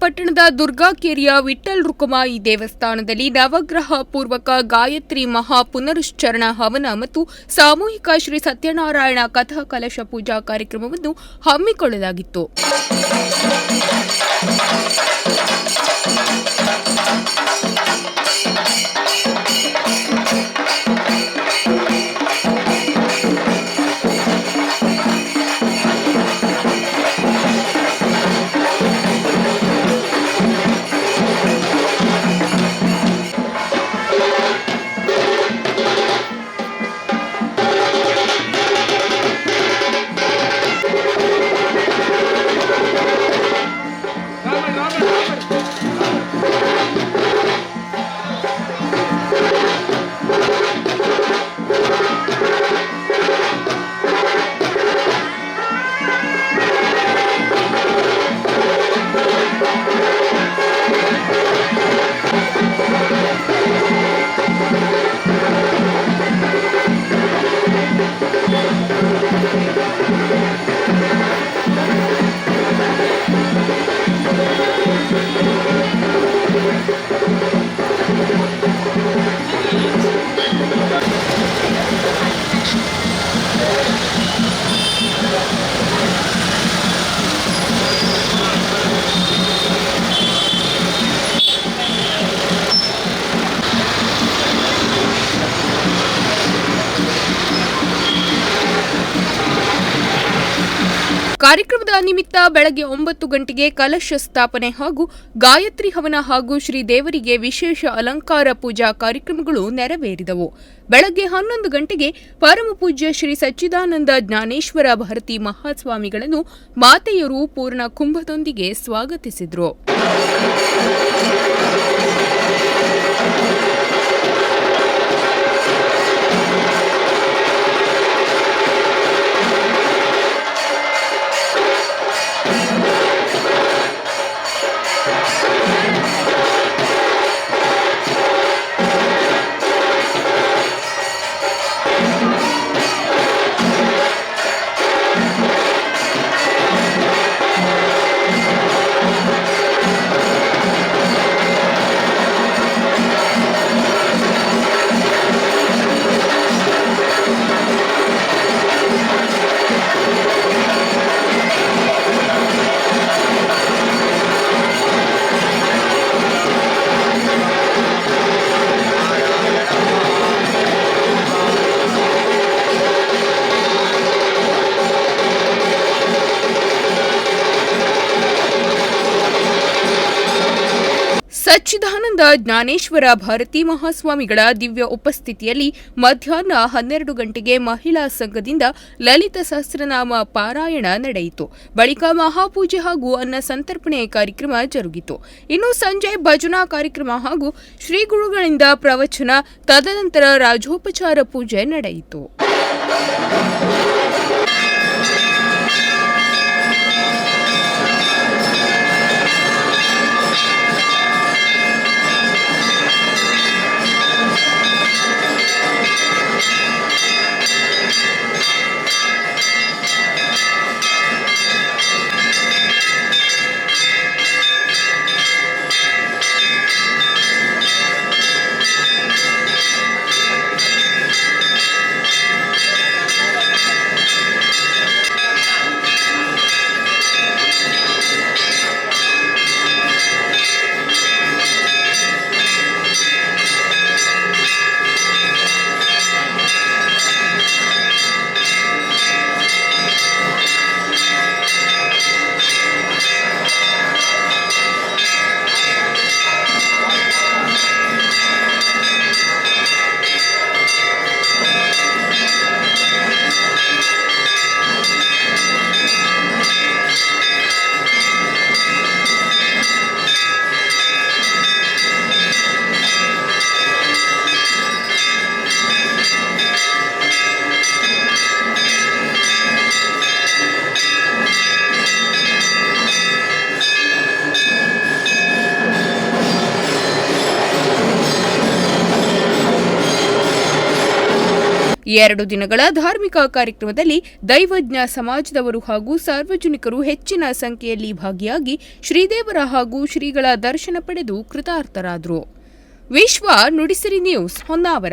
ಪಟ್ಟಣದ ದುರ್ಗಾಕೇರಿಯ ವಿಠಲ್ ರುಕುಮಾಯಿ ದೇವಸ್ಥಾನದಲ್ಲಿ ನವಗ್ರಹ ಪೂರ್ವಕ ಗಾಯತ್ರಿ ಮಹಾ ಪುನರುಶ್ಚರಣ ಹವನ ಮತ್ತು ಸಾಮೂಹಿಕ ಶ್ರೀ ಸತ್ಯನಾರಾಯಣ ಕಥಾ ಕಲಶ ಪೂಜಾ ಕಾರ್ಯಕ್ರಮವನ್ನು ಹಮ್ಮಿಕೊಳ್ಳಲಾಗಿತ್ತು. ಕಾರ್ಯಕ್ರಮದ ನಿಮಿತ್ತ ಬೆಳಗ್ಗೆ ಒಂಬತ್ತು ಗಂಟೆಗೆ ಕಲಶ ಸ್ಥಾಪನೆ ಹಾಗೂ ಗಾಯತ್ರಿ ಹವನ ಹಾಗೂ ಶ್ರೀ ದೇವರಿಗೆ ವಿಶೇಷ ಅಲಂಕಾರ ಪೂಜಾ ಕಾರ್ಯಕ್ರಮಗಳು ನೆರವೇರಿದವು. ಬೆಳಗ್ಗೆ ಹನ್ನೊಂದು ಗಂಟೆಗೆ ಪರಮಪೂಜ್ಯ ಶ್ರೀ ಸಚ್ಚಿದಾನಂದ ಜ್ಞಾನೇಶ್ವರ ಭಾರತಿ ಮಹಾಸ್ವಾಮಿಗಳನ್ನು ಮಾತೆಯರು ಪೂರ್ಣ ಕುಂಭದೊಂದಿಗೆ ಸ್ವಾಗತಿಸಿದರು. ಸಚ್ಚಿದಾನಂದ ಜ್ಞಾನೇಶ್ವರ ಭಾರತಿ ಮಹಾಸ್ವಾಮಿಗಳ ದಿವ್ಯ ಉಪಸ್ಥಿತಿಯಲ್ಲಿ ಮಧ್ಯಾಹ್ನ ಹನ್ನೆರಡು ಗಂಟೆಗೆ ಮಹಿಳಾ ಸಂಘದಿಂದ ಲಲಿತ ಸಹಸ್ರನಾಮ ಪಾರಾಯಣ ನಡೆಯಿತು. ಬಳಿಕ ಮಹಾಪೂಜೆ ಹಾಗೂ ಅನ್ನ ಸಂತರ್ಪಣೆ ಕಾರ್ಯಕ್ರಮ ಜರುಗಿತು. ಇನ್ನು ಸಂಜೆ ಭಜನಾ ಕಾರ್ಯಕ್ರಮ ಹಾಗೂ ಶ್ರೀಗುರುಗಳಿಂದ ಪ್ರವಚನ, ತದನಂತರ ರಾಜೋಪಚಾರ ಪೂಜೆ ನಡೆಯಿತು. ಎರಡು ದಿನಗಳ ಧಾರ್ಮಿಕ ಕಾರ್ಯಕ್ರಮದಲ್ಲಿ ದೈವಜ್ಞ ಸಮಾಜದವರು ಹಾಗೂ ಸಾರ್ವಜನಿಕರು ಹೆಚ್ಚಿನ ಸಂಖ್ಯೆಯಲ್ಲಿ ಭಾಗಿಯಾಗಿ ಶ್ರೀದೇವರ ಹಾಗೂ ಶ್ರೀಗಳ ದರ್ಶನ ಪಡೆದು ಕೃತಾರ್ಥರಾದರು. ವಿಶ್ವ ನುಡಿಸಿರಿ ನ್ಯೂಸ್ ಹೊನ್ನಾವರ.